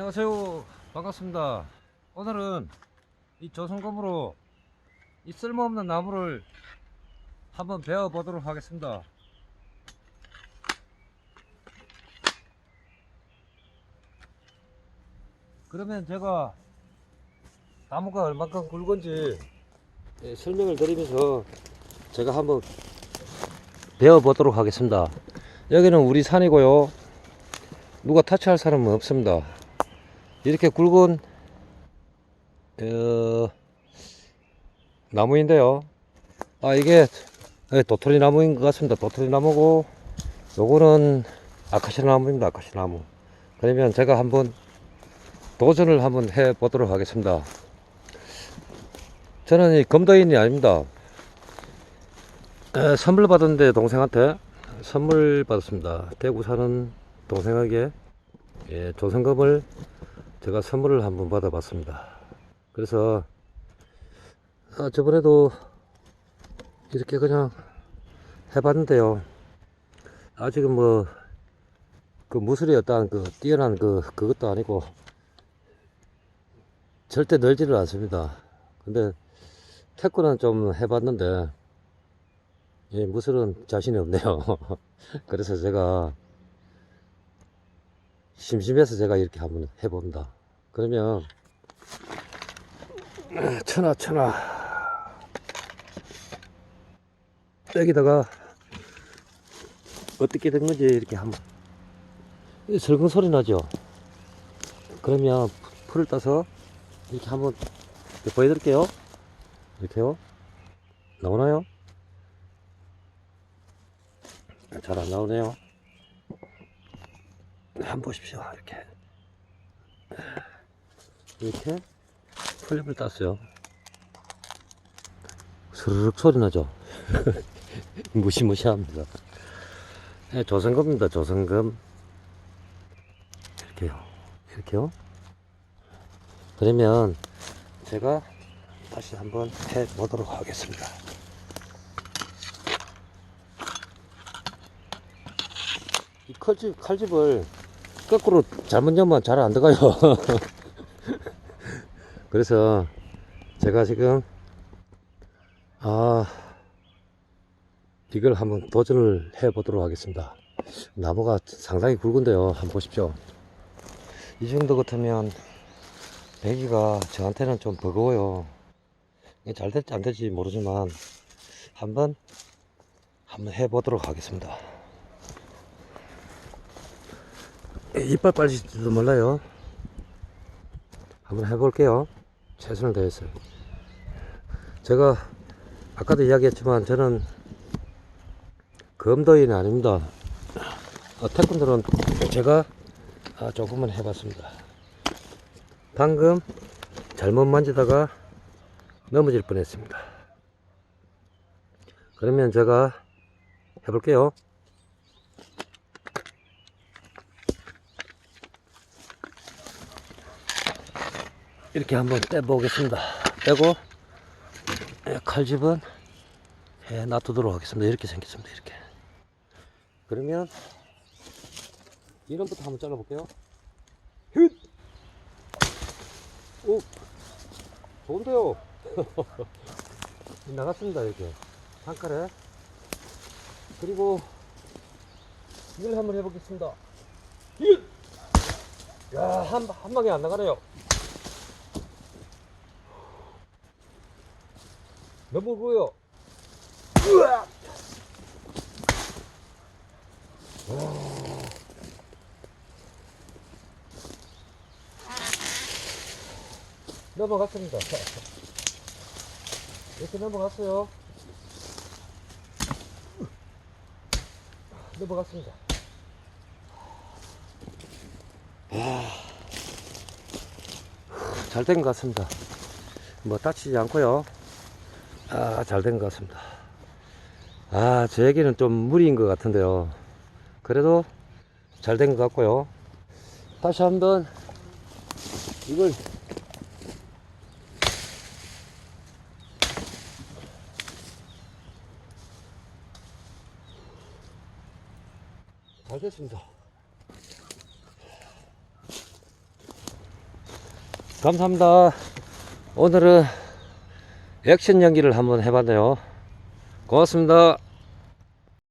안녕하세요. 반갑습니다. 오늘은 이 조선검으로 이 쓸모없는 나무를 한번 베어 보도록 하겠습니다. 그러면 제가 나무가 얼마큼 굵은지 예, 설명을 드리면서 제가 한번 베어 보도록 하겠습니다. 여기는 우리 산이고요. 누가 타치할 사람은 없습니다. 이렇게 굵은 어, 나무인데요. 아 이게 예, 도토리 나무인 것 같습니다. 도토리 나무고 요거는 아카시아 나무입니다. 아카시아 나무. 그러면 제가 한번 도전을 한번 해 보도록 하겠습니다. 저는 이 검도인이 아닙니다. 에, 선물 받았는데 동생한테 선물 받았습니다. 대구 사는 동생에게 예, 조선금을 제가 선물을 한번 받아봤습니다. 그래서 아, 저번에도 이렇게 그냥 해봤는데요. 아직은 뭐 그 무술이 어떠한 그 뛰어난 그 그것도 아니고 절대 늘지를 않습니다. 근데 태권은 좀 해봤는데 예, 무술은 자신이 없네요. 그래서 제가 심심해서 제가 이렇게 한번 해봅니다. 그러면 천하 천하 여기다가 어떻게 된 건지 이렇게 한번 이 설근 소리 나죠? 그러면 풀을 따서 이렇게 한번 보여드릴게요. 이렇게요. 나오나요? 잘 안 나오네요. 한번 보십시오. 이렇게. 이렇게 풀잎을 땄어요. 스르륵 소리 나죠? 무시무시합니다. 네, 조선금입니다. 조선금. 이렇게요. 이렇게요. 그러면 제가 다시 한번 해 보도록 하겠습니다. 이 칼집, 칼집을 거꾸로 잘못 열면 잘 안 들어가요. 그래서 제가 지금 아 이걸 한번 도전을 해 보도록 하겠습니다. 나무가 상당히 굵은데요. 한번 보십시오. 이 정도 같으면 배기가 저한테는 좀 버거워요. 잘 될지 안 될지 모르지만 한번 한번 해보도록 하겠습니다. 이빨 빠질지도 몰라요. 한번 해볼게요. 최선을 다했어요. 제가 아까도 이야기했지만 저는 검도인은 아닙니다. 어, 태권도는 제가 아, 조금만 해봤습니다. 방금 잘못 만지다가 넘어질 뻔했습니다. 그러면 제가 해볼게요. 이렇게 한번 떼보겠습니다. 빼고 예, 칼집은 예, 놔두도록 하겠습니다. 이렇게 생겼습니다. 이렇게. 그러면 이런부터 한번 잘라볼게요. 흣! 오! 좋은데요? 나갔습니다, 이렇게. 한 칼에. 그리고 이걸 한번 해보겠습니다. 흣! 야, 한, 한 방에 안 나가네요. 그거요. 으악! 넘어갔습니다. 이렇게 넘어갔어요. 넘어갔습니다. 잘 된 것 같습니다. 뭐 다치지 않고요. 아, 잘 된 것 같습니다. 아, 저에게는 좀 무리인 것 같은데요. 그래도 잘 된 것 같고요. 다시 한번 이걸 잘 됐습니다. 감사합니다. 오늘은 액션 연기를 한번 해봤네요. 고맙습니다.